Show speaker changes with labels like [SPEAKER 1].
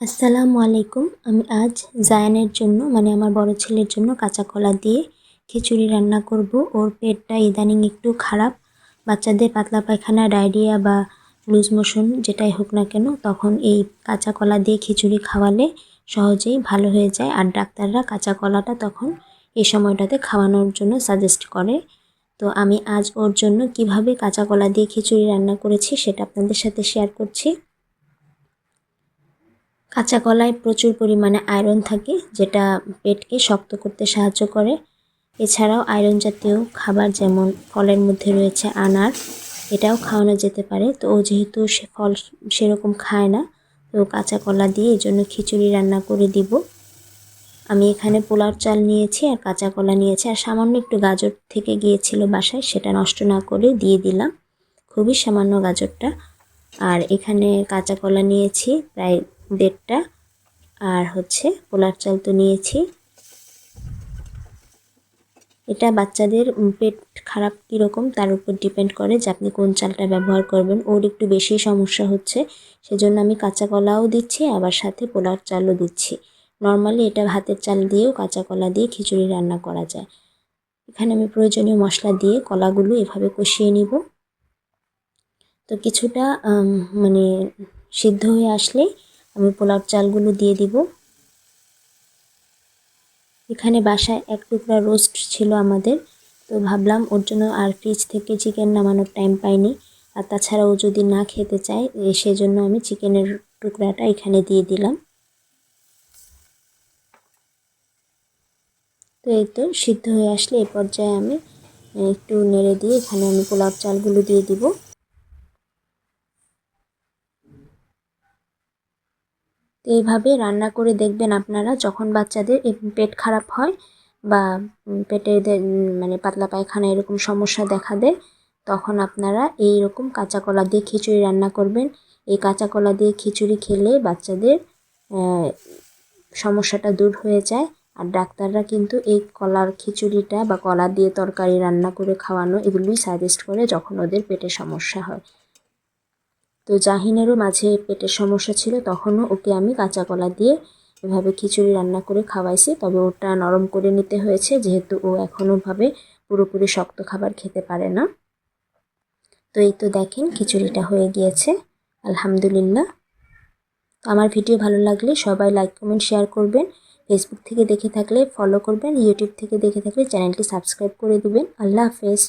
[SPEAKER 1] আসসালামু আলাইকুম। আমি আজ জায়ানের জন্য মানে আমার বড় ছেলের জন্য কাঁচা কলা দিয়ে খিচুড়ি রান্না করব। ওর পেটটা ইদানিং একটু খারাপ। বাচ্চাদের পাতলা পায়খানা, ডায়রিয়া বা লুজ মোশন যেটাই হোক না কেন, তখন এই কাঁচা কলা দিয়ে খিচুড়ি খাওয়ালে সহজেই ভালো হয়ে যায়। আর ডাক্তাররা কাঁচা কলাটা তখন এই সময়টাতে খাওয়ানোর জন্য সাজেস্ট করে। তো আমি আজ ওর জন্য কীভাবে কাঁচা কলা দিয়ে খিচুড়ি রান্না করেছি সেটা আপনাদের সাথে শেয়ার করছি। কাঁচা কলায় প্রচুর পরিমাণে আয়রন থাকে, যেটা পেটকে শক্ত করতে সাহায্য করে। এছাড়াও আয়রন জাতীয় খাবার যেমন ফলের মধ্যে রয়েছে আনার, এটাও খাওয়ানো যেতে পারে। তো ও যেহেতু সে ফল সেরকম খায় না, তো কাঁচা কলা দিয়ে এই জন্য খিচুড়ি রান্না করে দিব। আমি এখানে পোলার চাল নিয়েছি আর কাঁচা কলা নিয়েছি, আর সামান্য একটু গাজর থেকে গিয়েছিল বাসায়, সেটা নষ্ট না করে দিয়ে দিলাম। খুবই সামান্য গাজরটা। আর এখানে কাঁচা কলা নিয়েছি, প্রায় দেড়টা। আর হচ্ছে পোলার চাল তো নিয়েছি। এটা বাচ্চাদের পেট খারাপ কীরকম তার উপর ডিপেন্ড করে যে আপনি কোন চালটা ব্যবহার করবেন। ওর একটু বেশি সমস্যা হচ্ছে, সেজন্য আমি কাঁচা কলাও দিচ্ছি, আবার সাথে পোলার চালও দিচ্ছি। নর্মালি এটা ভাতের চাল দিয়েও কাঁচা কলা দিয়ে খিচুড়ি রান্না করা যায়। এখানে আমি প্রয়োজনীয় মশলা দিয়ে কলাগুলো এভাবে কষিয়ে নিব। তো কিছুটা মানে সিদ্ধ হয়ে আসলে আমি পোলাপ চালগুলো দিয়ে দিব। এখানে বাসায় এক টুকরা রোস্ট ছিল আমাদের, তো ভাবলাম ওর জন্য আর ফ্রিজ থেকে চিকেন নামানোর টাইম পাইনি। আর তাছাড়া ও যদি না খেতে চায় সেজন্য আমি চিকেনের টুকরাটা এখানে দিয়ে দিলাম। তো এই তো সিদ্ধ হয়ে আসলে এ পর্যায়ে আমি একটু নেড়ে দিয়ে এখানে আমি পোলাও চালগুলো দিয়ে দিব। তো এইভাবে রান্না করে দেখবেন আপনারা যখন বাচ্চাদের পেট খারাপ হয় বা পেটে মানে পাতলা পায়খানা এরকম সমস্যা দেখা দেয়, তখন আপনারা এই রকম কাঁচা কলা দিয়ে খিচুড়ি রান্না করবেন। এই কাঁচা কলা দিয়ে খিচুড়ি খেলে বাচ্চাদের সমস্যাটা দূর হয়ে যায়। আর ডাক্তাররা কিন্তু এই কলার খিচুড়িটা বা কলা দিয়ে তরকারি রান্না করে খাওয়ানো এগুলোই সাজেস্ট করে যখন ওদের পেটে সমস্যা হয়। তো জাহিনেরও মাঝে পেটের সমস্যা ছিল, তখনও ওকে আমি কাঁচা কলা দিয়ে এভাবে খিচুড়ি রান্না করে খাওয়াইছি। তবে ওটা নরম করে নিতে হয়েছে, যেহেতু ও এখনোভাবে পুরোপুরি শক্ত খাবার খেতে পারে না। তো এই তো দেখেন খিচুড়িটা হয়ে গিয়েছে, আলহামদুলিল্লাহ। তো আমার ভিডিও ভালো লাগলে সবাই লাইক, কমেন্ট, শেয়ার করবেন। ফেসবুক থেকে দেখে থাকলে ফলো করবেন ইউটিউব থেকে দেখে থাকলে চ্যানেলটি সাবস্ক্রাইব করে দিবেন। আল্লাহ হাফেজ।